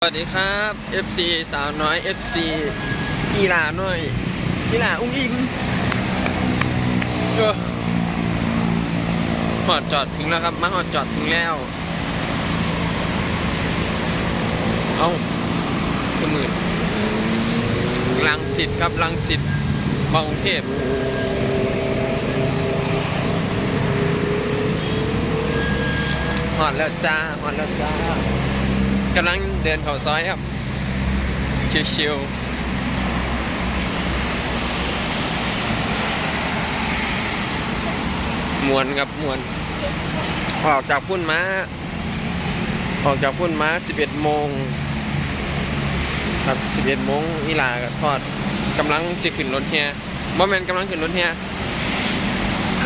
สวัสดีครับ FC สาวน้อย FC อีหลาหน่อยอีหลาอุ้งอิงเออหอดจอดถึงแล้วครับ มาหอดจอดถึงแล้ว เอาคือมืดลังสิตครับลังสิตบางกรุงเทพหอดแล้วจ้าหอดแล้วจ้า กำลังเดินเข้าซอยครับ ชิวๆมวนครับมวนออกจากพุ่นม้า ออกจากพุ่นม้า 11 โมง ครับ 11 โมงอีลาก็ทอดกำลังสิขึ้นรถเฮียบ่แมนกำลังขึ้นรถเฮีย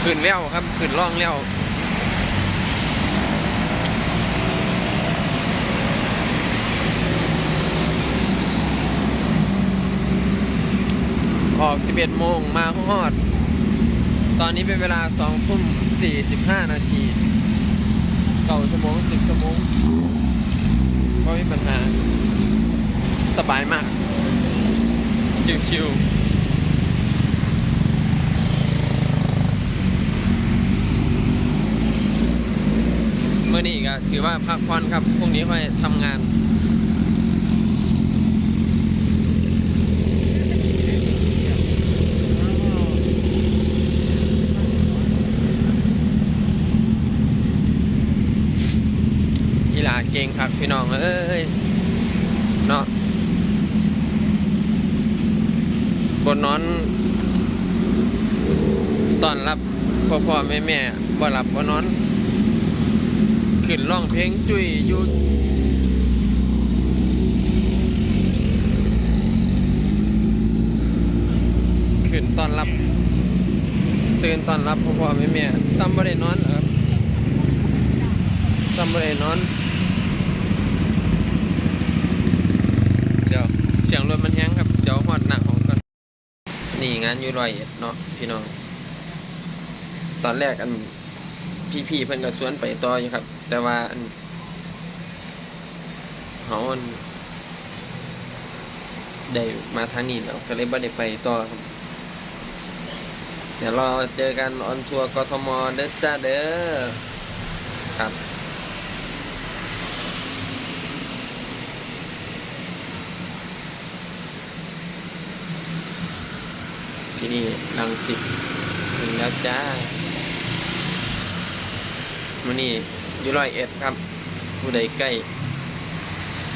ขึ้นแล้วครับ ขึ้นร่องแล้ว ออก 11 โมงมาฮอด ตอนนี้เป็นเวลา2ทุ่ม45 นาทีเก้าชั่วโมง 10 ชั่วโมงก็ไม่มีปัญหา สบายมาก ชิวๆเมื่อนี้ก็ถือว่าพักผ่อนครับ พรุ่งนี้ค่อยทำงาน อีหลาเก่งครับ พี่น้องเอ้ยเนาะบนนอนตอนรับพ่อพ่อแม่แม่บ่หลับบ่นอน ขึ้นร้องเพลงจุ้ยอยู่ขึ้นตอนรับ ตื่นตอนรับพ่อพ่อแม่แม่ซ้ำบ่ได้นอนครับซ้ำบ่ได้นอน เดี๋ยวเสียงรถมันแห้งครับ เดี๋ยวหอดหนักของก่อนนี่งานอยู่รอยเอ็ดเนาะพี่น้อง ตอนแรกอันพี่ๆเพิ่นก็สวนไปต่ออยู่ครับ แต่ว่าอันเฮาอันได้มาทางนี้แล้วก็เลยบ่ได้ไปต่อครับเดี๋ยวรอเจอกันออนทัวร์กทมเด้อจ้าเด้อครับ ที่นี่ลังสิตถึงแล้วจ้ามันนี่อยู่ร้อยเอ็ดครับ ผู้ใดใกล้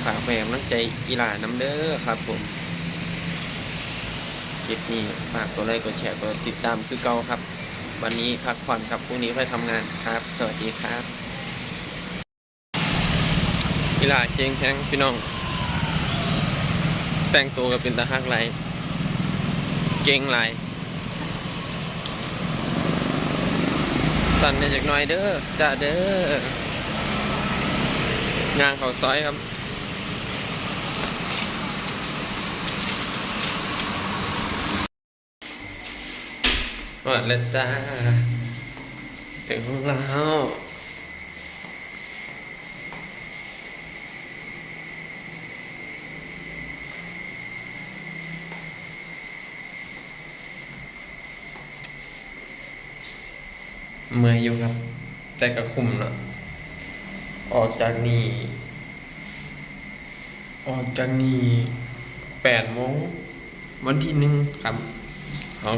ฝากแม่กำลังใจอีหลาน้ำเด้อครับผมคลิปนี้ฝากกดไลค์กดแชร์กดติดตามคือเก่าครับ วันนี้พักผ่อนครับพรุ่งนี้ค่อยทำงานครับ สวัสดีครับอีหลาเจงแข้งพี่น้อง แต่งตัวกับเป็นตาฮักไร เก่งไรสั่นเนี่ยจากหน้อยเด้อจ้าเด้องานเขาซอยครับมาแล้วจ้าถึงแล้ว เมื่อยอยู่ครับ แต่ก็คุมเนาะออกจากนี่ออกจากนี่แปดโมงวันที่หนึ่งครับเอา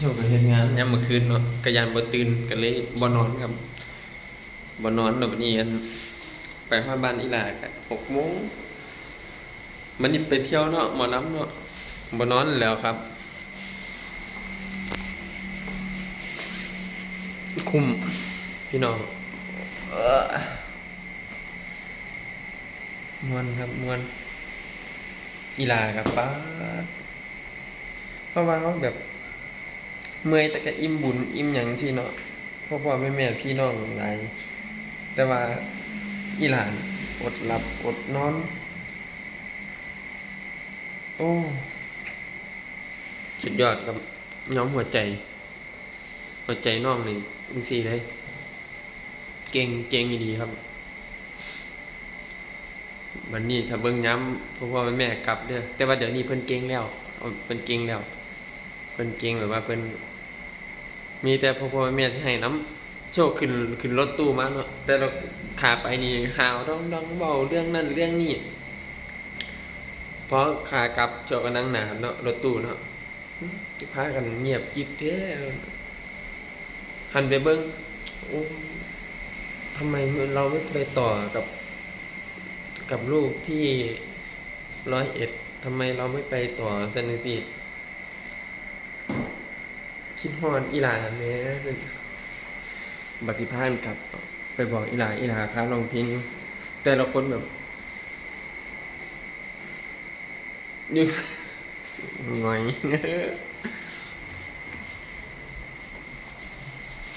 โชคกับเหตุงานยามเมื่อคืนเนาะกระยานบ่ตื่นก็เลยบ่นอนครับบ่นอนเนาะบัดนี้อันไปฮอดบ้านอีหลาก็หกโมงมันนี่ไปเที่ยวเนาะหมอน้ำเนาะบ่นอนแล้วครับ คุ้มพี่น้องเออมวนครับมวนอีลากับป้าเพราะว่าเขาแบบเมื่อยแต่ก็อิ่มบุญอิ่มหยังสิเนาะพ่อพ่อแม่แม่พี่น้องหลายแต่ว่าอีหลานอดหลับอดนอน โอ้สุดยอดครับย้อมหัวใจ หัวใจน้องนี่อินซีเลย เก่งเก่งดีครับวันนี้ถ้าเบิ่งย้ำพ่อพ่อแม่กลับเด้อแต่ว่าเดี๋ยวนี้เพิ่นเก่งแล้วเพิ่นเก่งแล้ว เพิ่นเก่งแบบว่าเพิ่นมีแต่พ่อพ่อแม่ให้น้ำโชคขึ้นขึ้นรถตู้มาเนาะแต่เราขาไปนี่หาวดองดองเบาเรื่องนั้นเรื่องนี้เพราะขากลับโจก็นั่งหนาเนาะรถตู้เนาะกีพากันเงียบกิ๊บแท้ หันไปเบิ่งโอ้ทำไมเราไม่ไปต่อกับกับลูกที่ร้อยเอ็ดทำไมเราไม่ไปต่อเซนสิคิดฮอดอีหลาแม่บัดสิพานกลับ ไปบอกอีหลาอีหลาค้าลองพลงแต่ละคนแบบยังหงอย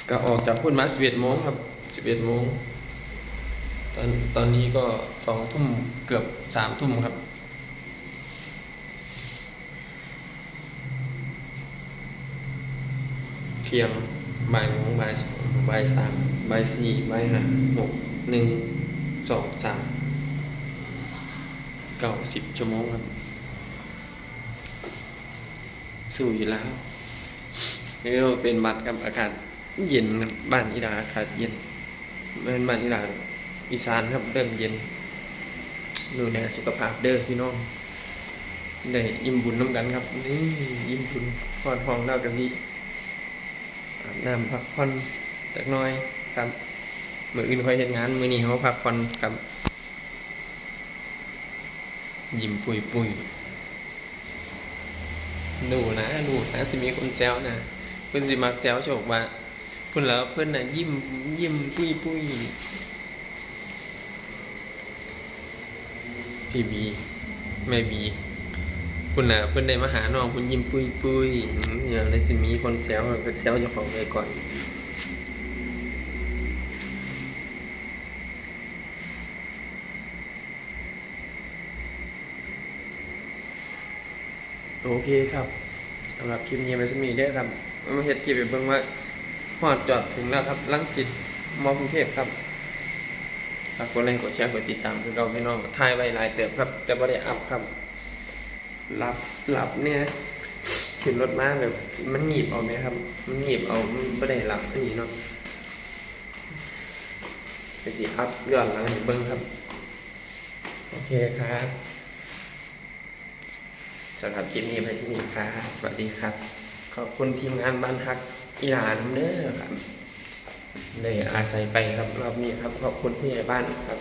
ก็ออกจากพุ่นมาสิบเอ็ดโมงครับสิบเอ็ดโมงตอนตอนนี้ก็สองทุ่มเกือบสามทุ่มครับเที่ยงบ่ายโมงบ่ายสองบ่ายสามบ่ายสี่บ่ายห้าหกหนึ่งสองสามเก้าสิบชั่วโมงครับ สู้อยู่แล้วนี่เป็นบัตรกับอากาศ เย็นครับบ้านอีดาอากาศเย็นเป็นบ้านอีดาอีสานครับเริ่มเย็นดูแลสุขภาพเด้อพี่น้องได้อิ่มบุญน้ำกันครับนี่อิ่มบุญพอดห้องเล่ากะทิอาบน้ำพักผ่อนจักน้อยครับมืออื่นคอยเห็นงานมือนี้เขาพักผ่อนครับ ยิ้มปุยปุยดูนะดูนะสิมีคนแซวนะเพื่อนสิมักแซวโชคว่า พื่อนแล้วเพื่อนน่ะยิ้มยิ้มปุ้ยปุ้ยพี่บีแม่บีคุณน่ะเพื่อนได้มาหาน้องคุณยิ้มปุ้ยปุ้ยอย่างไรสิมีคนแซวก็แซวเจ้าของไปก่อนโอเคครับสำหรับคลิปนี้ไปสมีได้ครับมาเฮ็ดคลิปไปเบิ่งว่า ฮอดจอดถึงแล้วครับลังสิตมอกรุงเทพครับฝากกดไลค์กดแชร์กดติดตามคือเราพี่น้องถ่ายไว้หลายเติบครับแต่บ่ได้อัพครับหลับหลับเนี่ยขึ้นรถมาแบบ มันหนีบเอาไหมครับ มันหนีบเอามันบ่ได้หลับอันนี้เนาะไปสิอัพย้อนหลังให้เบิ่งครับ โอเคครับสำหรับคลิปนี้ไปที่นี่ครับ สวัสดีครับ ขอบคุณทีมงานบ้านฮัก อีหลานเด้อครับได้อาศัยไปครับรอบนี้ครับขอบคุณผู้ใหญ่บ้านครับ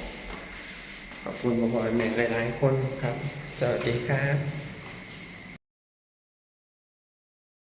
ขอบคุณพ่อพ่อแม่หลายๆคนครับสวัสดีครับ